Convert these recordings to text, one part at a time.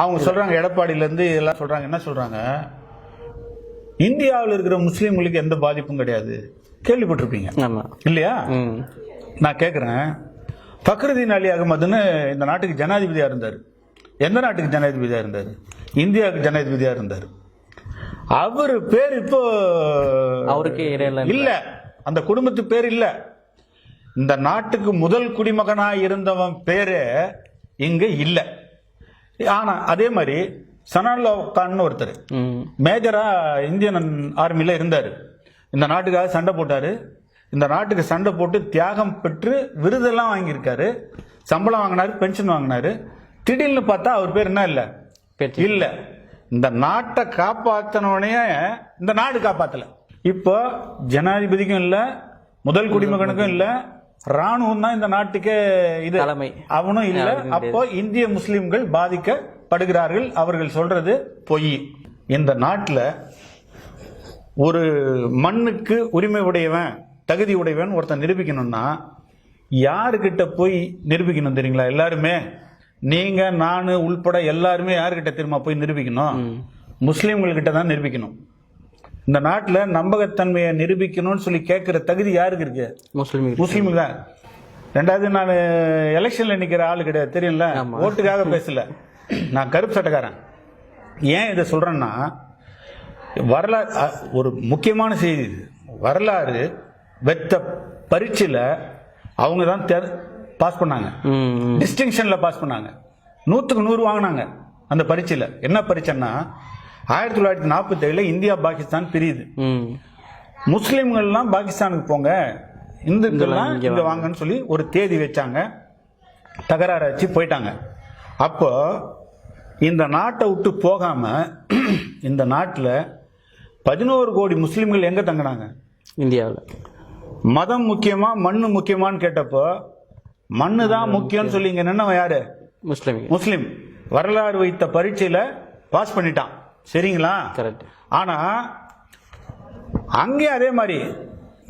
அவங்க சொல்றாங்க எடப்பாடியில இருந்து இதெல்லாம் சொல்றாங்க. என்ன சொல்றாங்க? இந்தியாவில் இருக்கிற முஸ்லீம்களுக்கு எந்த பாதிப்பும் கிடையாது. கேள்விப்பட்டிருப்பீங்க. இல்லையா? நான் கேட்குறேன் ஃபக்ருதீன் அலி அகமதுன்னு இந்த நாட்டுக்கு ஜனாதிபதியா இருந்தார். எந்த நாட்டுக்கு ஜனாதிபதியா இருந்தார்? இந்தியாவுக்கு ஜனாதிபதியா இருந்தார். அவர் பேர் இப்போ அவருக்கு இல்ல. அந்த குடும்பத்து பேர் இல்ல. இந்த நாட்டுக்கு முதல் குடிமகனா இருந்தவன் பேரு இங்க இல்ல. ஆனா அதே மாதிரி சனால்லா கான் ஒருத்தர். ம். மேஜரா இந்தியன் ஆர்மில இருந்தாரு. இந்த நாட்டுக்காக சண்டை போட்டாரு. இந்த நாட்டுக்கு சண்டை போட்டு தியாகம் பெற்று விருதெல்லாம் வாங்கியிருக்காரு. சம்பளம் வாங்கினாரு பென்ஷன் வாங்கினாரு. திடீர்னு பார்த்தா அவர் பேர் என்ன இல்ல? இல்ல. இந்த நாட்டை காப்பாத்தினவனே இந்த நாடு காப்பாத்தல. இப்போ ஜனாதிபதிக்கும் இல்ல முதல் குடிமகனுக்கும் இல்ல ராணுவம் தான் இந்த நாட்டுக்கே இது. தலைமை. அவனும் இல்ல. அப்போ இந்திய முஸ்லிம்கள் பாதிக்கப்படுகிறார்கள். அவர்கள் சொல்றது பொய். இந்த நாட்டுல ஒரு மண்ணுக்கு உரிமை உடையவன் தகுதி உடையவன் ஒருத்தன் நிரூபிக்கணும்னா யாருக்கிட்ட போய் நிரூபிக்கணும் தெரியுங்களா? எல்லாருமே. நீங்க நானு உள்பட எல்லாருமே யாருக்கிட்ட தெரியுமா போய் நிரூபிக்கணும்? முஸ்லீம்கள்கிட்ட தான் நிரூபிக்கணும். இந்த நாட்டுல நம்பகத்தன்மையை நிரூபிக்கணும்னு சொல்லி கேட்கிற தகுதி யாருக்கு இருக்கு? முஸ்லீம் முஸ்லீம் தான். ரெண்டாவது நான் எலெக்ஷன்ல நிக்கிற ஆளு கிடையாது. தெரியும்ல? ஆமா. ஓட்டுக்காக பேசல. நான் கருப்பு சட்டக்காரன். ஏன் இதை சொல்றேன்னா வரலாறு ஒரு முக்கியமான செய்தி இது. வரலாறு வெத்த பரீட்சையில் அவங்க தான் பாஸ் பண்ணாங்க. டிஸ்டிங்ஷன்ல பாஸ் பண்ணாங்க. நூற்றுக்கு நூறு வாங்கினாங்க அந்த பரீட்சையில். என்ன பரீட்சைன்னா ஆயிரத்தி தொள்ளாயிரத்தி நாற்பத்தேழுல இந்தியா பாகிஸ்தான் பிரியுது. முஸ்லிம்கள்லாம் பாகிஸ்தானுக்கு போங்க இந்துக்கள்லாம் இங்க வாங்கன்னு சொல்லி ஒரு தேதி வச்சாங்க. தகராறு வச்சு போயிட்டாங்க. அப்போ இந்த நாட்டை விட்டு போகாம இந்த நாட்டில் பதினோரு கோடி முஸ்லிம்கள் எங்க தங்கினாங்க? இந்தியாவில். மதம் முக்கியமா மண்ணு முக்கியமான்னு கேட்டப்போ மண்ணு தான் முக்கியம்னு சொல்லி இங்க நின்னவன் யாரு? முஸ்லீம். முஸ்லிம். வரலாறு வைத்த பரீட்சையில பாஸ் பண்ணிட்டான். சரிங்களா? கரெக்ட் ஆனா அங்கே அதே மாதிரி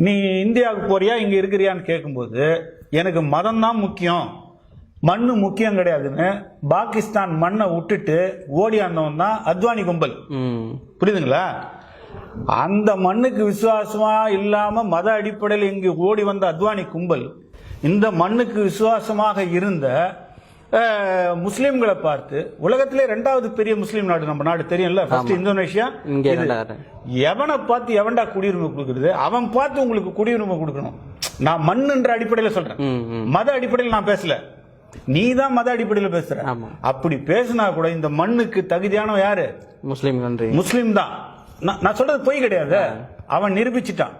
நீ இந்தியாவுக்கு போறியா இங்க இருக்கிறியான்னு கேட்கும்போது எனக்கு மதம் தான் முக்கியம். மண்ணு முக்கியம் கிடையாதுன்னு பாகிஸ்தான் மண்ணை விட்டுட்டு ஓடியாந்தவன் தான் அத்வானி கும்பல். புரியுதுங்களா? அந்த மண்ணுக்கு விசுவாசமா இல்லாம மத அடிப்படையில் இங்கு ஓடி வந்த அத்வானி கும்பல் இந்த மண்ணுக்கு விசுவாசமாக இருந்த முஸ்லிம்களை பார்த்து உலகத்திலே ரெண்டாவது பெரிய முஸ்லீம் நாடு நம்ம நாடு தெரியும்ல? First Indonesia. எவனை பார்த்து எவன்டா குடியுரிமை கொடுக்கறது? அவன் பார்த்து உங்களுக்கு குடியுரிமை கொடுக்கணும். நான் மண்ணுன்ற அடிப்படையில் சொல்றேன். மத அடிப்படையில் நான் பேசல. நீ தான் மத அடிப்படையில் பேசுற. அப்படி பேசினா கூட இந்த மண்ணுக்கு தகுதியானவன் யாரு? முஸ்லீம் முஸ்லீம் தான். நான் சொல்றது பொய் கிடையாது. அவன் நிரூபிச்சிட்டான்.